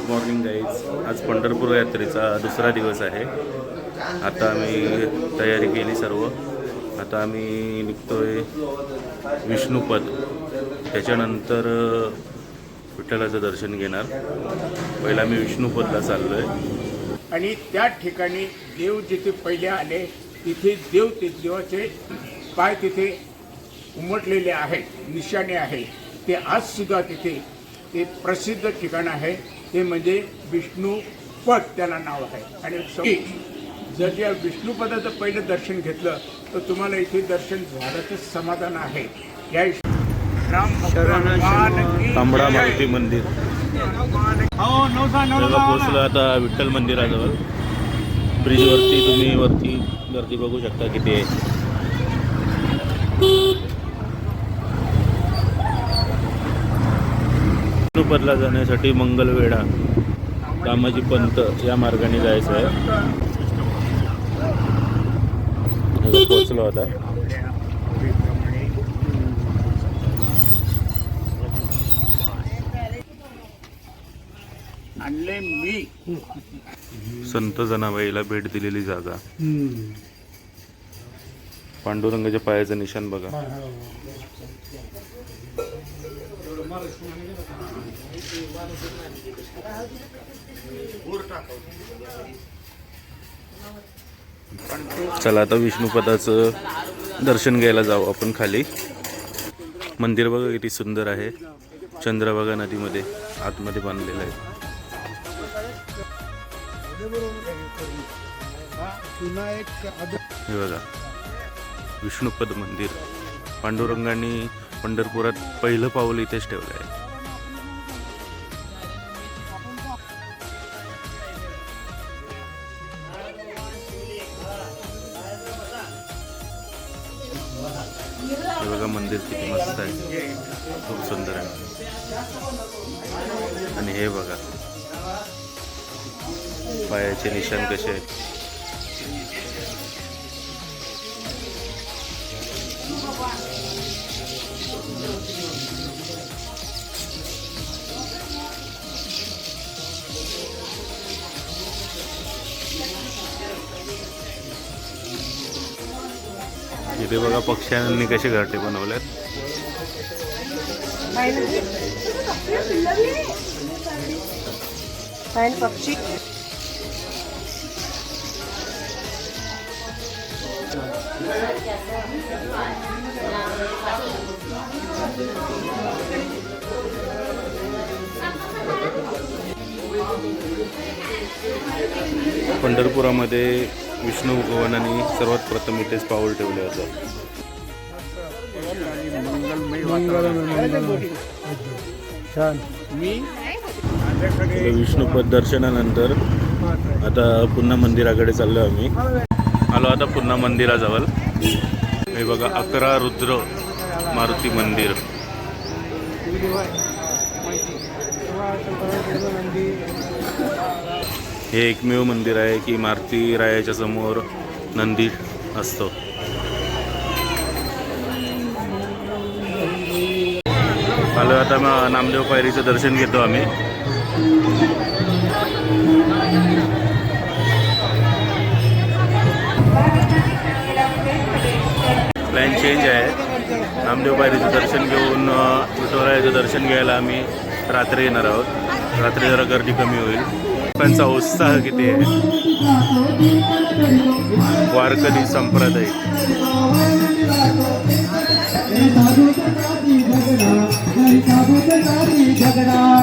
Good morning guys. आज पंढरपूर यात्रेचा दुसरा दिवस आहे. आता आम्ही तयारी केली सर्व. आता आम्ही निघतोय विष्णुपद. त्याच्यानंतर विठ्ठलाचं दर्शन घेणार. पहिला मी विष्णुपदला चाललो आहे आणि त्या ठिकाणी देव जिथे पहिले आले तिथे देव ते देवाचे पाय तिथे उमटलेले आहेत निशाणे आहे ते आज सुद्धा तिथे ते प्रसिद्ध ठिकाण आहे. ते म्हणजे विष्णू पद त्याला नाव आहे. आणि जर या विष्णुपदाचं पहिलं दर्शन घेतलं तर तुम्हाला इथे दर्शन झाल्याचं समाधान आहे. या तांबडा. मारुती मंदिर. हो पोचलं आता विठ्ठल मंदिराजवळ. ब्रिजवरती तुम्ही वरती गर्दी बघू शकता किती आहे. विष्णुपदला जाण्यासाठी मंगलवेढा दामाजी पंत या मार्गाने जायचं आहे. पोचलो आता. संत जनाबाईला भेट दिलेली जागा. पांडुरंगाच्या पायाचं निशाण बघा. चला आता विष्णुपदाचं दर्शन घ्यायला जाऊ आपण खाली. मंदिर बघा किती सुंदर आहे. चंद्रभागा नदीमध्ये आतमध्ये बांधलेलं आहे. हे बघा विष्णुपद मंदिर. पांडुरंगांनी पंढरपुरात पहिलं पाऊल इथेच ठेवलं आहे. हे बघा मंदिर किती मस्त आहे. खूप सुंदर आहे. आणि हे बघा पायाचे निशाण कसे आहेत. इथे बघा पक्ष्यांनी कसे घरटे बनवल्यात आणि पक्षी? पंढरपुरामध्ये विष्णू भगवानांनी सर्वात प्रथम इथेच पाऊल ठेवले होतं. विष्णुपद दर्शनानंतर आता पुन्हा मंदिराकडे चाललो आम्ही. आलो आता पुन्हा मंदिराजवळ. हे बघा अकरा रुद्र मारुती मंदिर. हे एकमेव मंदिर आहे की मारुती रायाच्या समोर नंदी असतो. आलो आता मग नामदेव पायरीचं दर्शन घेतो आम्ही. प्लॅन चेंज आहे. नामदेव पायरीचं दर्शन घेऊन विठोरायाचं दर्शन घ्यायला आम्ही रात्री येणार आहोत. रात्री जरा गर्दी कमी होईल. लोकांचा उत्साह किती आहे वारकरी संप्रदाय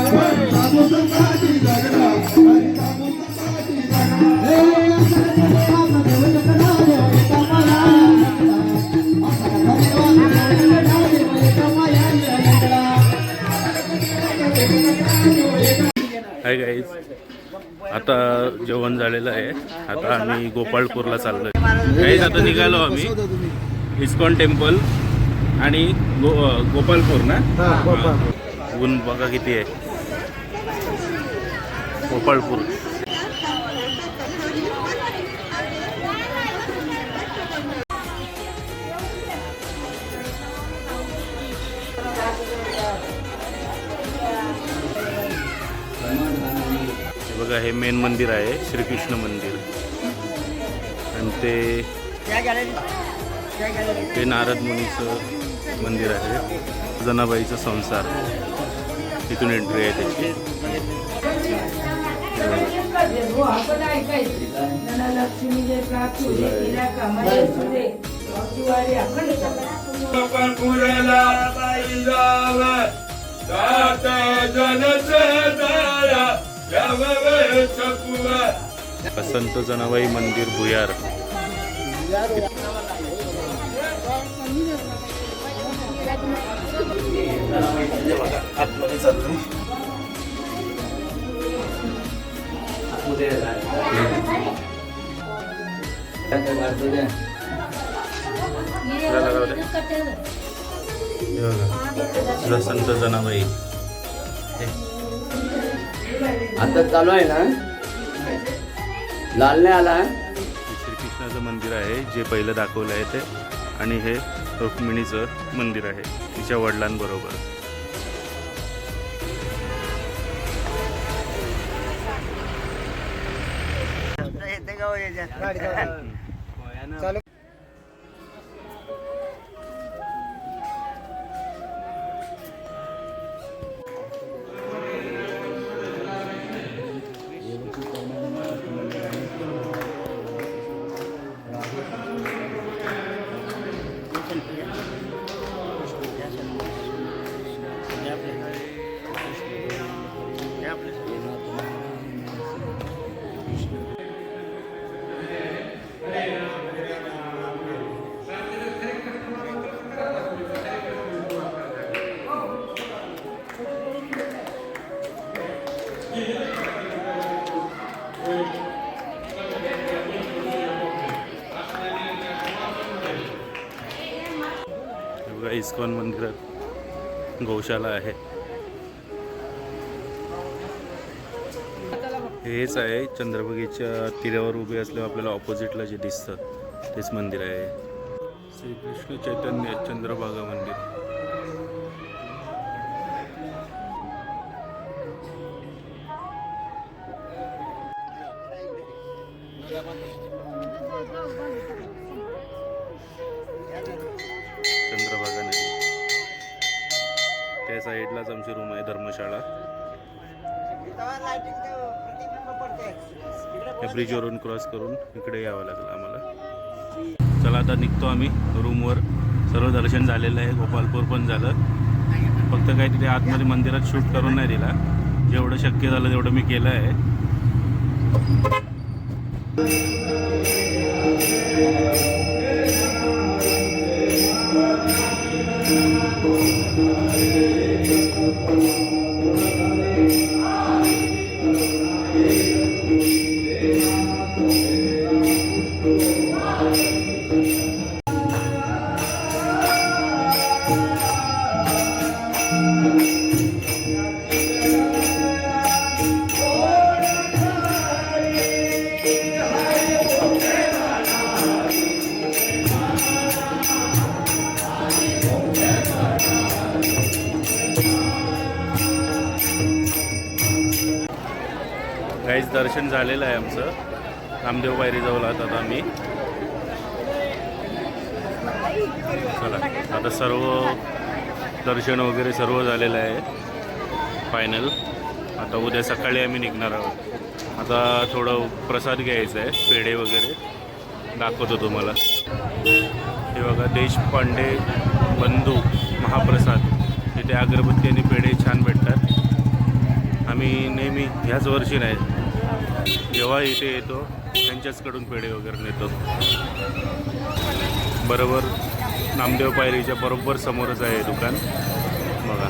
हाय आता जेवण झालेलं आहे. आता आम्ही गोपाळपूरला चाललोय. गाईज आता निघालो आम्ही. इस्कॉन टेम्पल आणि गो गोपालपूर ना? ऊन बघा किती आहे. गोपाळपूर. हे मेन मंदिर आहे श्रीकृष्ण मंदिर. आणि ते ते नारद मुनीचं मंदिर आहे जनाबाईचा संसार. तिथून एंट्री आहे त्याची. यावं सकुवा संत जनाबाई मंदिर भुयार. संत जनाबाई आता चालू आहे ना? लाल नाही आला हे? श्रीकृष्णाचं मंदिर आहे जे पहिलं दाखवलं आहे ते. आणि हे रुक्मिणीचं मंदिर आहे तिच्या वडिलांबरोबर. हे इस्कॉन मंदिरात गौशाला आहे. हेच आहे चंद्रभागेच्या तीरावर उभे असल्यावर आपल्याला ऑपोजिटला जे दिसतं तेच मंदिर आहे. श्रीकृष्ण चैतन्य चंद्रभागा मंदिर. साईडलाच आमची रूम आहे धर्मशाळा. या ब्रिजवरून क्रॉस करून इकडे यावं लागलं आम्हाला. चला आता निघतो आम्ही रूमवर सर्व दर्शन झालेलं आहे गोपालपूर पण झालं. फक्त काही तिथे आतमध्ये मंदिरात शूट करून नाही दिला. जेवढं शक्य झालं तेवढं मी केलं आहे. Thank काहीच दर्शन झालेलं आहे आमचं. रामदेव पायरी जवळ आता आम्ही. चला आता सर्व दर्शन वगैरे सर्व झालेलं आहे. फायनल आता उद्या सकाळी आम्ही निघणार आहोत. आता थोडं प्रसाद घ्यायचा आहे पेढे वगैरे. दाखवतो तुम्हाला. हे बघा देशपांडे बंधू महाप्रसाद. तिथे अगरबत्ती आणि पेढे छान भेटतात. आम्ही नेहमी ह्याच वर्षी नाही जेव्हा इथे येतो त्यांच्याचकडून पेढे वगैरे नेतो. बरोबर नामदेव पायरीच्या बरोबर समोरच आहे दुकान. बघा.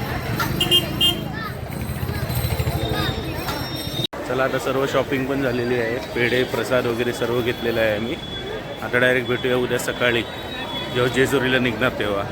चला आता सर्व शॉपिंग पण झालेली आहे. पेढे प्रसाद वगैरे सर्व घेतलेलं आहे आम्ही. आता डायरेक्ट भेटूया उद्या सकाळी. जेव्हा जेजुरीला निघणार तेव्हा.